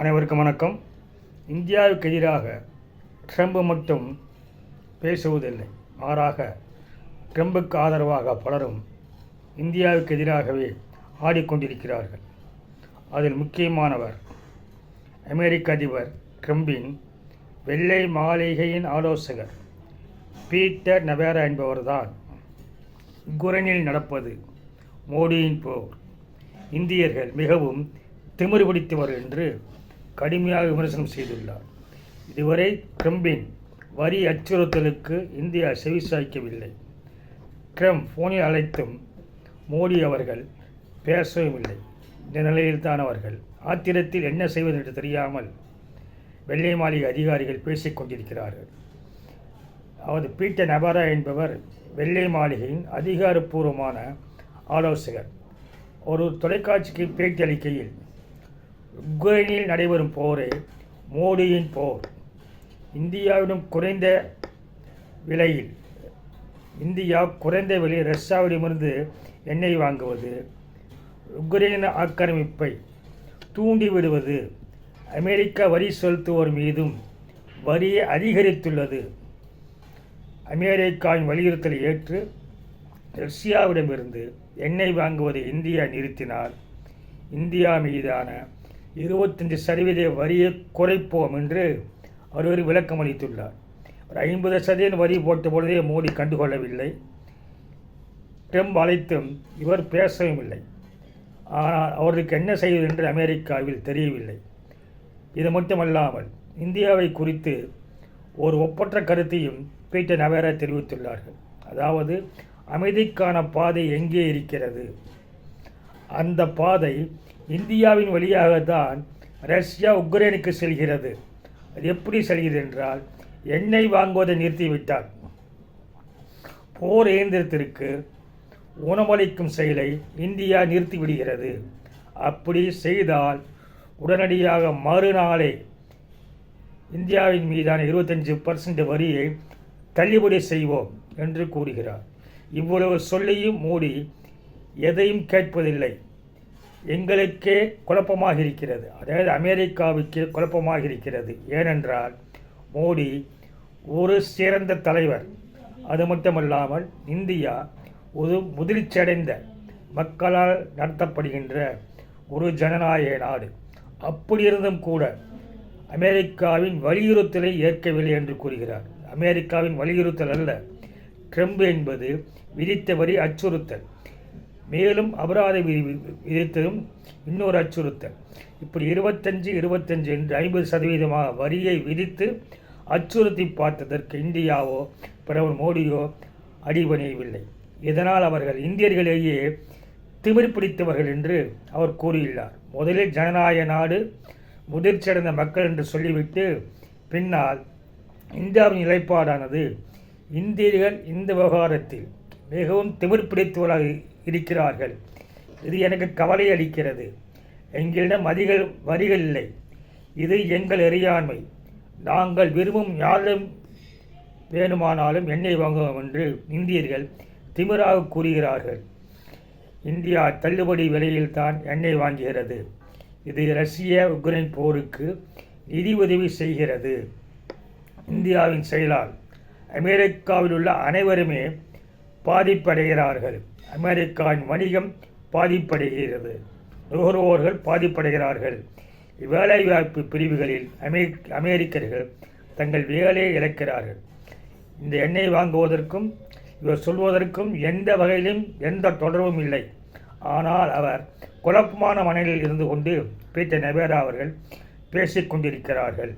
அனைவருக்கும் வணக்கம். இந்தியாவுக்கு எதிராக ட்ரம்ப் மட்டும் பேசுவதில்லை. மாறாக ட்ரம்புக்கு ஆதரவாக பலரும் இந்தியாவுக்கு எதிராகவே ஆடிக்கொண்டிருக்கிறார்கள். அதில் முக்கியமானவர் அமெரிக்க அதிபர் ட்ரம்பின் வெள்ளை மாளிகையின் ஆலோசகர் பீட்டர் நவேரா என்பவர்தான் குரனில் நடப்பது மோடியின் போர். இந்தியர்கள் மிகவும் திமிரு பிடித்தவர் என்று கடுமையாக விமர்சனம் செய்துள்ளார். இதுவரை ட்ரம்பின் வரி அச்சுறுத்தலுக்கு இந்தியா செவிசாய்க்கவில்லை ட்ரம்ப் ஃபோனில் அழைத்தும் மோடி அவர்கள் பேசவும் இல்லை. இந்த நிலையில்தான் அவர்கள் ஆத்திரத்தில் என்ன செய்வது என்று தெரியாமல் வெள்ளை மாளிகை அதிகாரிகள் பேசிக் கொண்டிருக்கிறார்கள். அவரது பீட்டர் நபரா என்பவர் வெள்ளை மாளிகையின் அதிகாரப்பூர்வமான ஆலோசகர். ஒரு தொலைக்காட்சிக்கு பேட்டி அளிக்கையில் உக்ரைனில் நடைபெறும் போர் மோடியின் போர். இந்தியாவிடம் குறைந்த விலையில் இந்தியா குறைந்த விலையில் ரஷ்யாவிடமிருந்து எண்ணெய் வாங்குவது உக்ரைன் ஆக்கிரமிப்பை தூண்டிவிடுவது அமெரிக்கா வரி செலுத்துவோர் மீதும் வரியை அதிகரித்துள்ளது. அமெரிக்காவின் வலியுறுத்தலை ஏற்று ரஷ்யாவிடமிருந்து எண்ணெய் வாங்குவதை இந்தியா நிறுத்தினால் இந்தியா மீதான இருபத்தஞ்சு சதவீத வரியை குறைப்போம் என்று அவர் ஒரு விளக்கம் அளித்துள்ளார். ஒரு ஐம்பது சதவீதம் வரி போட்ட பொழுதே மோடி கண்டுகொள்ளவில்லை. ட்ரம்ப் அழைத்தும் இவர் பேசவும் இல்லை. ஆனால் அவருக்கு என்ன செய்வது என்று அமெரிக்காவில் தெரியவில்லை. இது மட்டுமல்லாமல் இந்தியாவை குறித்து ஒரு ஒப்பற்ற கருத்தையும் பீட்டர் நவேரா தெரிவித்துள்ளார்கள். அதாவது அமைதிக்கான பாதை எங்கே இருக்கிறது? அந்த பாதை இந்தியாவின் வழியாகத்தான் ரஷ்யா உக்ரைனுக்கு செல்கிறது. அது எப்படி செல்கிறது என்றால் எண்ணெய் வாங்குவதை நிறுத்திவிட்டார். போர் இயந்திரத்திற்கு உணவளிக்கும் செயலை இந்தியா நிறுத்திவிடுகிறது. அப்படி செய்தால் உடனடியாக மறுநாளே இந்தியாவின் மீதான இருபத்தஞ்சு பர்சன்ட் வரியை தள்ளுபடி செய்வோம் என்று கூறுகிறார். இவ்வளவு சொல்லியும் மூடி எதையும் கேட்பதில்லை. எங்களுக்கே குழப்பமாக இருக்கிறது அதாவது அமெரிக்காவுக்கே குழப்பமாக இருக்கிறது ஏனென்றால் மோடி ஒரு சிறந்த தலைவர். அது மட்டுமல்லாமல் இந்தியா ஒரு முதிர்ச்சியடைந்த மக்களால் நடத்தப்படுகின்ற ஒரு ஜனநாயக நாடு. அப்படியிருந்தும் கூட அமெரிக்காவின் வலியுறுத்தலை ஏற்கவில்லை என்று கூறுகிறார். அமெரிக்காவின் வலியுறுத்தல் அல்ல. ட்ரம்ப் என்பது விதித்த வரி அச்சுறுத்தல். மேலும் அபராத விதி விதித்ததும் இன்னொரு அச்சுறுத்தல். இப்படி இருபத்தஞ்சு இருபத்தஞ்சு என்று ஐம்பது சதவீதமாக வரியை விதித்து அச்சுறுத்தி பார்த்ததற்கு இந்தியாவோ பிரதமர் மோடியோ அடிபணியவில்லை. இதனால் அவர்கள் இந்தியர்களையே திமிர் பிடித்தவர்கள் என்று அவர் கூறியுள்ளார். முதலில் ஜனநாயக நாடு முதிர்ச்சியடைந்த மக்கள் என்று சொல்லிவிட்டு பின்னால் இந்தியாவின் நிலைப்பாடானது இந்தியர்கள் இந்த விவகாரத்தில் மிகவும் திமிர் பிடித்தவர்களாக இருக்கிறார்கள். இது எனக்கு கவலை அளிக்கிறது. எங்களிடம் அதிக வரிகள் இல்லை. இது எங்கள் அறியாண்மை நாங்கள் விரும்பும் யாரும் வேணுமானாலும் எண்ணெய் வாங்குவோம் என்று இந்தியர்கள் திமிராக கூறுகிறார்கள். இந்தியா தள்ளுபடி விலையில் தான் எண்ணெய் வாங்குகிறது. இது ரஷ்ய உக்ரைன் போருக்கு நிதி உதவி செய்கிறது. இந்தியாவின் செயலால் அமெரிக்காவில் உள்ள அனைவருமே பாதிப்படைகிறார்கள். அமெரிக்காவின் வணிகம் பாதிப்படைகிறது. நுகர்வோர்கள் பாதிப்படைகிறார்கள். வேலைவாய்ப்பு பிரிவுகளில் அமெ அமெரிக்கர்கள் தங்கள் வேலையை இழக்கிறார்கள். இந்த எண்ணெய் வாங்குவதற்கும் இவர் சொல்வதற்கும் எந்த வகையிலும் எந்த தொடர்பும் இல்லை. ஆனால் அவர் குழப்பமான மனநிலையில் இருந்து கொண்டு பீட்டர் நெபேரா அவர்கள் பேசிக் கொண்டிருக்கிறார்கள்.